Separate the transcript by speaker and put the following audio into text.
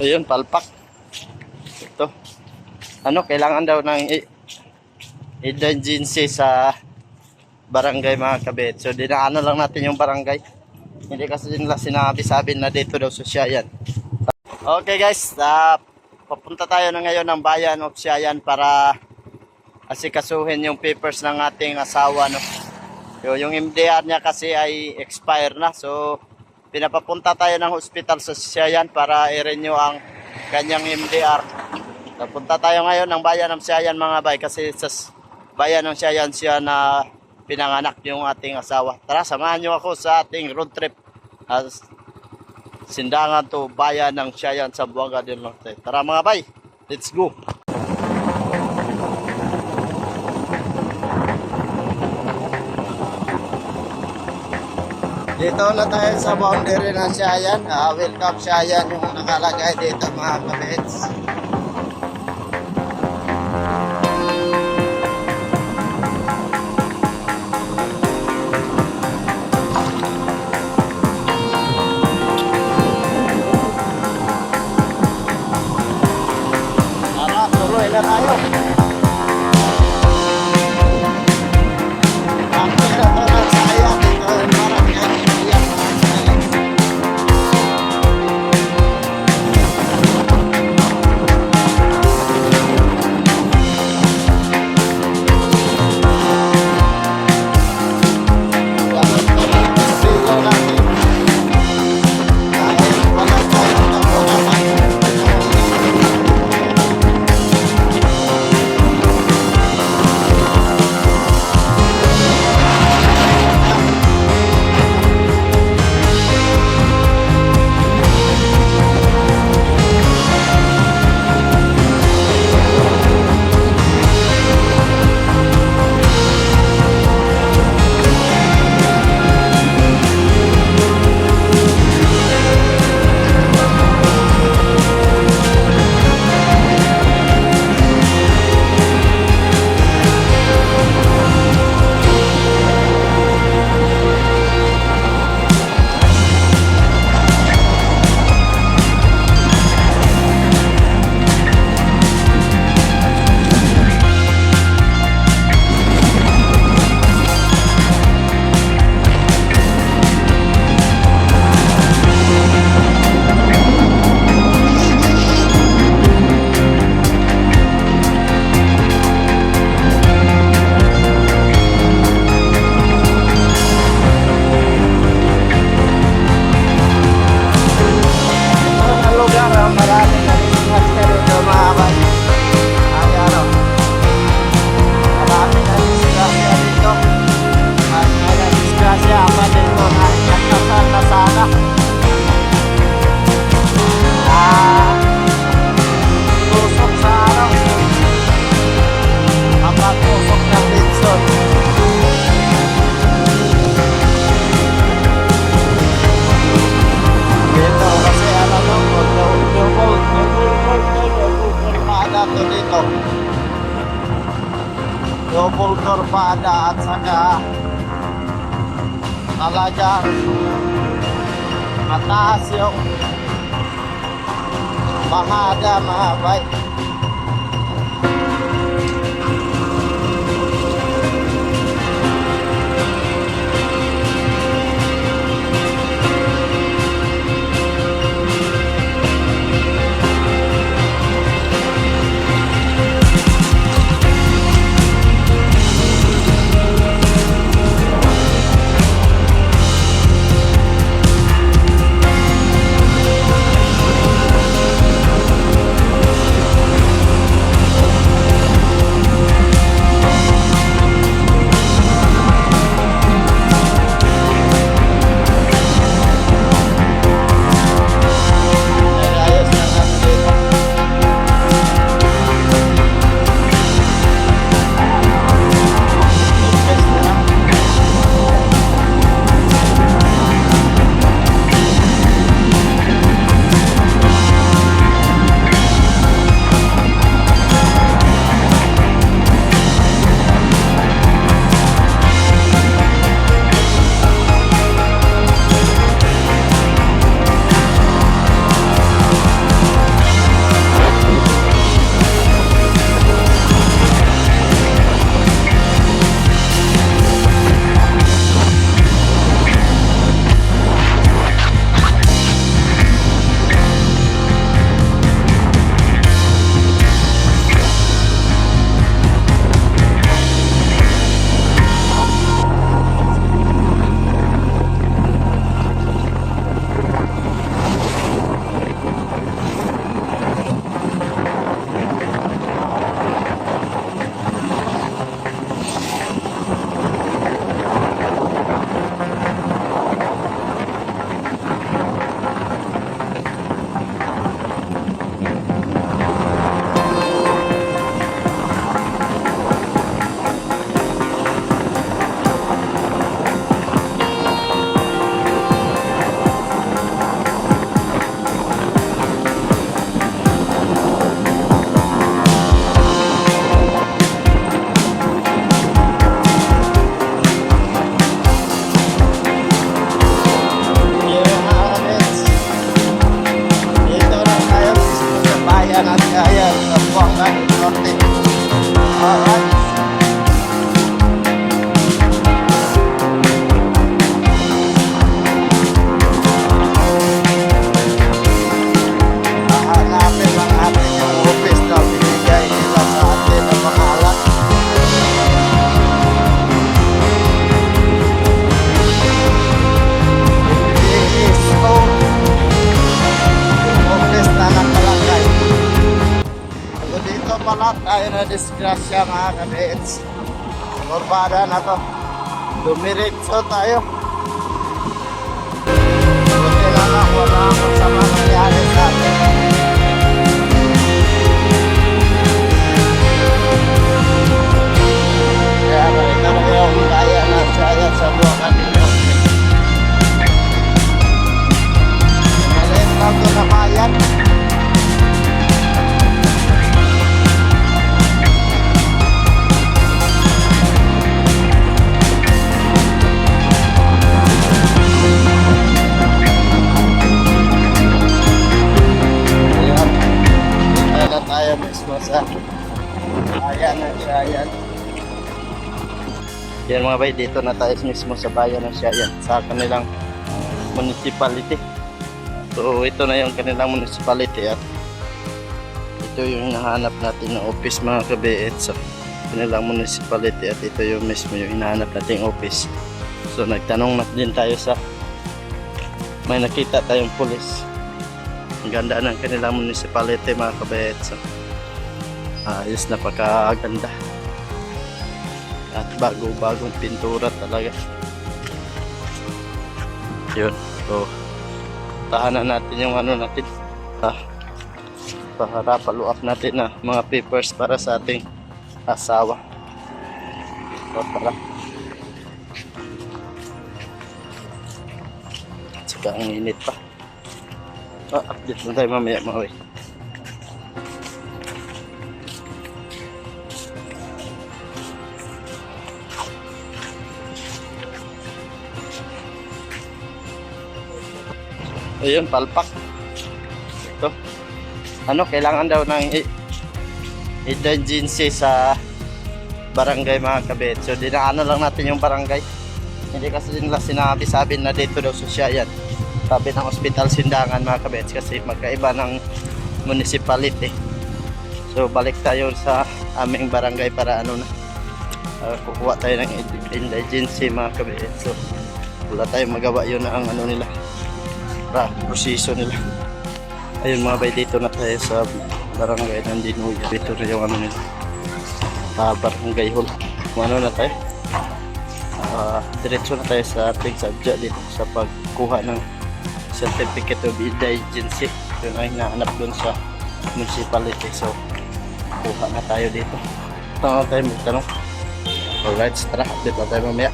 Speaker 1: Ayun, palpak. Ito. Ano, kailangan daw ng emergency sa barangay mga kabit. So, dinaanan lang natin yung barangay. Hindi kasi nila sinabi sabi na dito daw sa Siayan. Okay guys, ah, papunta tayo na ngayon ng bayan of Siayan para asikasuhin yung papers ng ating asawa. No? Yung MDR niya kasi ay expire na. So, pinapapunta tayo ng hospital sa Siayan para i-renew ang kanyang MDR. Napunta tayo ngayon ng bayan ng Siayan mga bay kasi sa bayan ng Siayan siya na pinanganak yung ating asawa. Tara, samahan niyo ako sa ating road trip. As sindangan to bayan ng Siayan sa Buanga del Norte. Tara mga bay, let's go. Dito na tayo sa boundary ng Siayan. Uh, welcome Siayan yung nakalagay dito mga kabits. Double torpada at saka talagang mataas yung bahada mga bay. Na disgrasya mga kabits. Kurbada na to. Dumiritso tayo. Buti na lang wala ang masama nangyari sa atin. Kaya yung kaya na saya sa buwan ninyo. Maliit lang. Tayo mismo sa bayan ng Siayan. Yan mga bay, dito na tayo mismo sa bayan ng Siayan sa kanilang municipality. So ito na yung kanilang municipality at ito yung hinahanap natin na office mga kabiit sa kanilang municipality at ito yung mismo yung hinahanap nating office. So nagtanong na din tayo sa may nakita tayong pulis. Ang ganda ng kanilang municipality mga kabiit. So, ayos na pagkaganda. At bago-bagong pintura talaga. Yun. So, tahanan natin yung ano natin. Ha? Para up natin na mga papers para sa ating asawa. So, tara. Saka ang init pa. Ah, update lang tayo mamaya mga way. Ayun, palpak. Ito. Ano, kailangan daw ng emergency sa barangay mga kabit. So, dinaano lang natin yung barangay. Hindi kasi nila sinabi sabi na dito daw sa siya yan. Sabi ng ospital sindangan mga kabit kasi magkaiba ng municipality. So, balik tayo sa aming barangay para ano na. ah, kukuha tayo ng emergency mga kabit. So, wala tayong magawa yun ang ano nila para proseso nila. Ayun mga bay, dito na tayo sa barangay ng Dinuya. Dito na yung ano nila. Uh, barangay hall. Ano na tayo. Ah, diretso na tayo sa ating subject dito sa pagkuha ng certificate of indigency. Yun ang hinahanap dun sa municipality. So, kuha na tayo dito. Tanong tayo magtanong. Alright, tara, update na tayo mamaya.